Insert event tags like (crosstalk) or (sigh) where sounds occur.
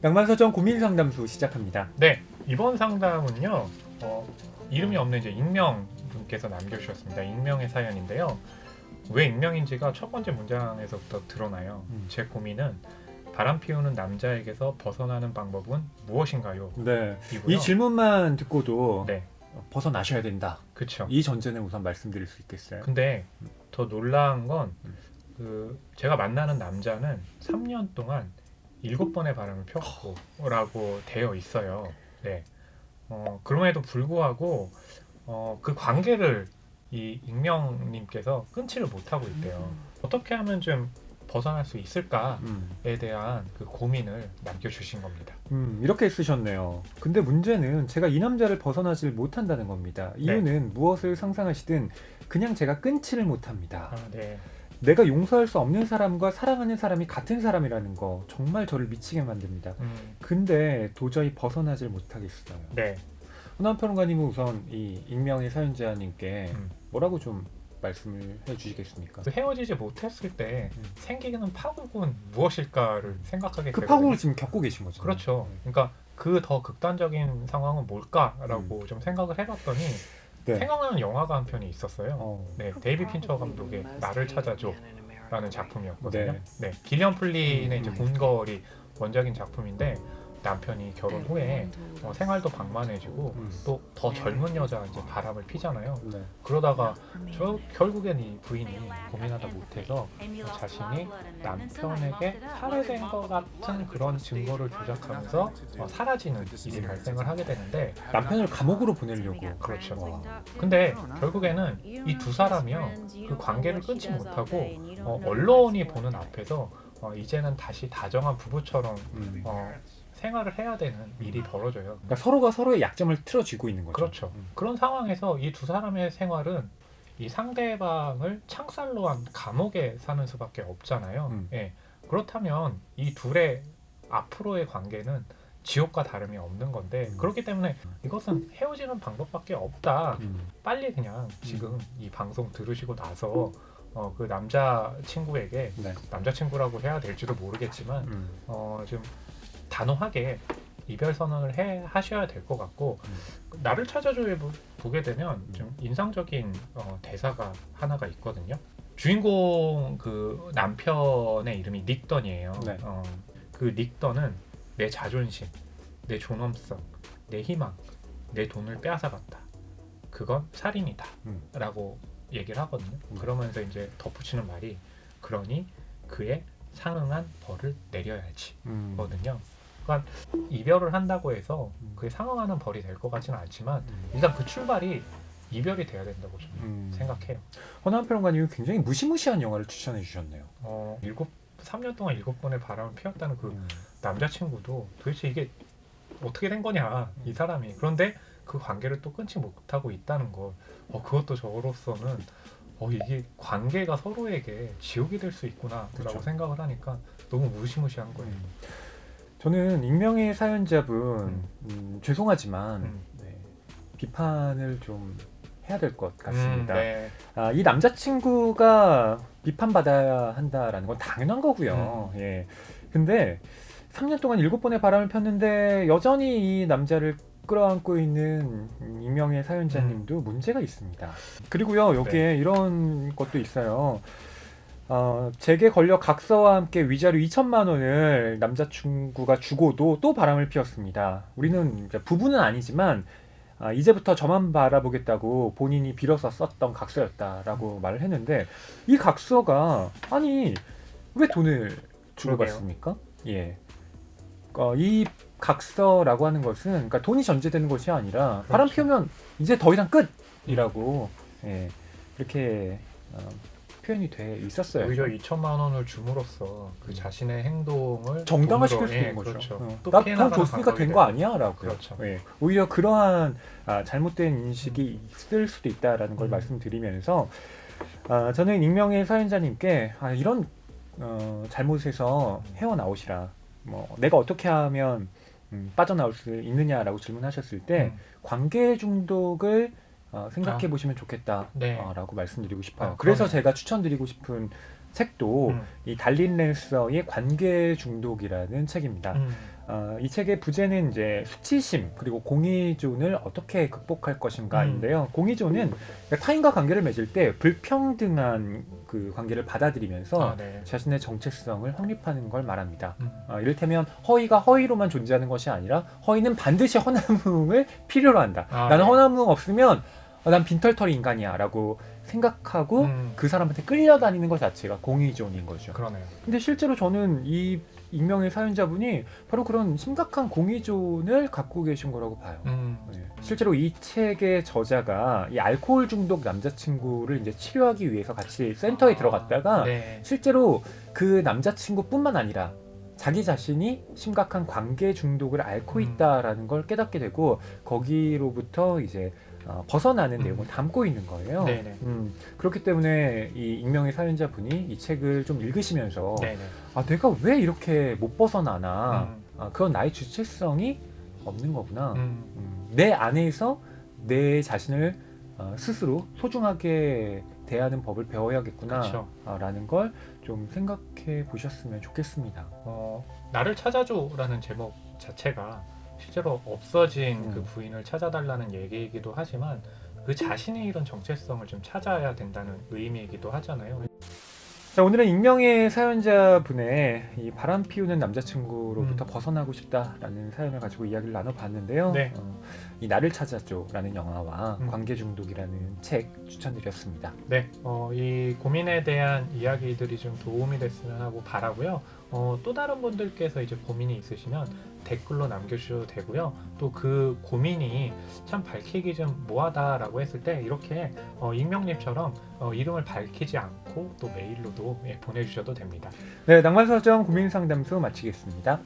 낭만서점 고민 상담소 시작합니다. 네, 이번 상담은요. 어, 이름이 없는 이제 익명 분께서 남겨주셨습니다. 익명의 사연인데요. 왜 익명인지가 첫 번째 문장에서부터 드러나요. 음. 제 고민은 바람 피우는 남자에게서 벗어나는 방법은 무엇인가요? 네. 이고요. 이 질문만 듣고도 네, 벗어나셔야 된다. 그렇죠. 이 전제는 우선 말씀드릴 수 있겠어요. 근데 더 놀라운 건 음. 그 제가 만나는 남자는 3년 동안 일곱 번의 바람을 폈고라고 되어 있어요. 네. 어, 그럼에도 불구하고 어, 그 관계를 이 익명님께서 끊지를 못하고 있대요. 어떻게 하면 좀 벗어날 수 있을까에 음, 대한 그 고민을 남겨주신 겁니다. 음, 이렇게 쓰셨네요. 근데 문제는 제가 이 남자를 벗어나질 못한다는 겁니다. 이유는 무엇을 상상하시든 그냥 제가 끊지를 못합니다. 아, 네. 내가 용서할 수 없는 사람과 사랑하는 사람이 같은 사람이라는 거 정말 저를 미치게 만듭니다. 음, 근데 도저히 벗어나질 못하겠어요. 네. 호남 평론가님은 우선 이 익명의 사연자님께 음. 뭐라고 좀 말씀을 해주시겠습니까? 그 헤어지지 못했을 때 음. 생기는 파국은 무엇일까를 생각하게 그 되거든요. 파국을 지금 겪고 계신 거죠. 그렇죠. 그러니까 그 더 극단적인 상황은 뭘까라고 좀 생각을 해봤더니 음. 네. 생각나는 영화가 한 편이 있었어요. 어, 네, 데이비 핀처 감독의 나를 찾아줘라는 작품이었거든요. 네. 네, 길리언 플린의 이제 음. 궁궐이 원작인 작품인데 남편이 결혼 후에 어, 생활도 방만해지고 음. 또더 젊은 여자 이제 바람을 피잖아요. 네. 그러다가 저 결국엔 이 부인이 고민하다 못해서 자신이 남편에게 살해된 것 같은 그런 증거를 조작하면서 어, 사라지는 일이 발생을 하게 되는데 남편을 감옥으로 보내려고. 그렇죠. 와. 근데 결국에는 이 두 사람이요 그 관계를 끊지 못하고 어, 언론이 보는 앞에서 어, 이제는 다시 다정한 부부처럼 음. 어, 생활을 해야 되는 일이 벌어져요. 그러니까 서로가 서로의 약점을 틀어쥐고 있는 거죠. 그렇죠. 음. 그런 상황에서 이 두 사람의 생활은 이 상대방을 창살로 한 감옥에 사는 수밖에 없잖아요. 음. 예. 그렇다면 이 둘의 앞으로의 관계는 지옥과 다름이 없는 건데 음. 그렇기 때문에 이것은 헤어지는 방법밖에 없다. 음. 빨리 그냥 지금 이 방송 들으시고 나서 어, 그 남자 친구에게 네. 남자 친구라고 해야 될지도 모르겠지만 음. 어, 좀 단호하게 이별 선언을 해 하셔야 될 것 같고 음. 나를 찾아줘에 보- 보게 되면 좀 인상적인 어, 대사가 하나가 있거든요. 주인공 그 남편의 이름이 닉던이에요. 네. 어, 그 닉던은 내 자존심, 내 존엄성, 내 희망, 내 돈을 빼앗아갔다. 그건 살인이다. 음. 라고 얘기를 하거든요. 음. 그러면서 이제 덧붙이는 말이 그러니 그에 상응한 벌을 내려야지. 음. 거든요. 그러니까 이별을 한다고 해서 음. 그에 상응하는 벌이 될 것 같지는 않지만 음. 일단 그 출발이 이별이 돼야 된다고 저는 음. 생각해요. 허남 평론가님이 굉장히 무시무시한 영화를 추천해 주셨네요. 어, 일곱 3년 동안 일곱 번의 바람을 피웠다는 그 음. 남자친구도 도대체 이게 어떻게 된 거냐 이 사람이 그런데 그 관계를 또 끊지 못하고 있다는 것 어, 그것도 저로서는 어, 이게 관계가 서로에게 지옥이 될 수 있구나라고 그렇죠. 생각을 하니까 너무 무시무시한 거예요. 음. 저는 익명의 사연자분 음. 음, 죄송하지만 음. 네, 비판을 좀 해야 될 것 같습니다. 음, 네. 아, 이 남자친구가 비판받아야 한다라는 건 당연한 거고요. 음. 예. 근데 3년 동안 일곱 번의 바람을 폈는데 여전히 이 남자를 끌어안고 있는 익명의 사연자님도 문제가 있습니다. 그리고요, 여기에 이런 것도 있어요. 어, 제게 걸려 각서와 함께 위자료 2천만 원을 남자친구가 주고도 또 바람을 피웠습니다. 우리는 부부는 아니지만 아, 이제부터 저만 바라보겠다고 본인이 빌어서 썼던 각서였다라고 말을 했는데 이 각서가 아니 왜 돈을 주고. 받습니까? 예. 어, 이 각서라고 하는 것은 그러니까 돈이 전제되는 것이 아니라 바람 그렇죠. 피우면 이제 더 이상 끝이라고 예. 이렇게 어, 표현이 돼 있었어요. 오히려 2천만 원을 줌으로써 그 자신의 행동을 정당화시킬 돈으로- 수 있는 예, 거죠. 그렇죠. 어. 또 나돈 줬으니까 된. 거 아니야라고. 그렇죠. 예. 오히려 그러한 아, 잘못된 인식이 있을 수도 있다라는 걸 음. 말씀드리면서 아, 저는 익명의 사연자님께 아, 이런 어, 잘못에서 헤어나오시라. 뭐 내가 어떻게 하면 음, 빠져나올 수 있느냐라고 질문하셨을 때 음. 관계 중독을 어, 생각해 보시면 좋겠다라고 네. 말씀드리고 싶어요. 아, 그래서. 제가 추천드리고 싶은 책도 음. 이 달린 랜서의 관계 중독이라는 책입니다. 음. 어, 이 책의 부제는 이제 수치심 그리고 공의존을 어떻게 극복할 것인가인데요. 공의존은 그러니까 타인과 관계를 맺을 때 불평등한 그 관계를 받아들이면서 아, 네. 자신의 정체성을 확립하는 걸 말합니다. 음. 어, 이를테면 허위가 허위로만 존재하는 것이 아니라 허위는 반드시 허남흥을 (laughs) 필요로 한다. 아, 나는 네. 허남흥 없으면 어, 난 빈털터리 인간이야라고 생각하고 음. 그 사람한테 끌려다니는 것 자체가 공의존인 거죠. 그러네요. 근데 실제로 저는 이 익명의 사연자분이 바로 그런 심각한 공의존을 갖고 계신 거라고 봐요. 음. 네. 실제로 이 책의 저자가 이 알코올 중독 남자친구를 이제 치료하기 위해서 같이 센터에 아, 들어갔다가 네. 실제로 그 남자친구뿐만 아니라 자기 자신이 심각한 관계 중독을 앓고 음. 있다라는 걸 깨닫게 되고 거기로부터 이제 어, 벗어나는 음. 내용을 담고 있는 거예요. 네네. 음, 그렇기 때문에 이 익명의 사연자분이 이 책을 좀 읽으시면서 네네. 아 내가 왜 이렇게 못 벗어나나 음. 아, 그건 나의 주체성이 없는 거구나. 음. 음, 내 안에서 내 자신을 어, 스스로 소중하게 대하는 법을 배워야겠구나 그렇죠. 아, 라는 걸좀 생각해 보셨으면 좋겠습니다. 어, 나를 찾아줘라는 제목 자체가 실제로 없어진 음. 그 부인을 찾아달라는 얘기이기도 하지만 그 자신의 이런 정체성을 좀 찾아야 된다는 의미이기도 하잖아요. 자, 오늘은 익명의 사연자분의 이 바람 피우는 남자친구로부터 음. 벗어나고 싶다라는 사연을 가지고 이야기를 나눠봤는데요. 네. 어, 이 나를 찾아줘라는 영화와 음. 관계 중독이라는 책 추천드렸습니다. 네, 어, 이 고민에 대한 이야기들이 좀 도움이 됐으면 하고 바라고요. 어, 또 다른 분들께서 이제 고민이 있으시면 댓글로 남겨주셔도 되고요. 또 그 고민이 참 밝히기 좀 뭐하다라고 했을 때 이렇게 어, 익명님처럼 어, 이름을 밝히지 않고 또 메일로도 예, 보내주셔도 됩니다. 네, 낭만서정 고민상담소 마치겠습니다.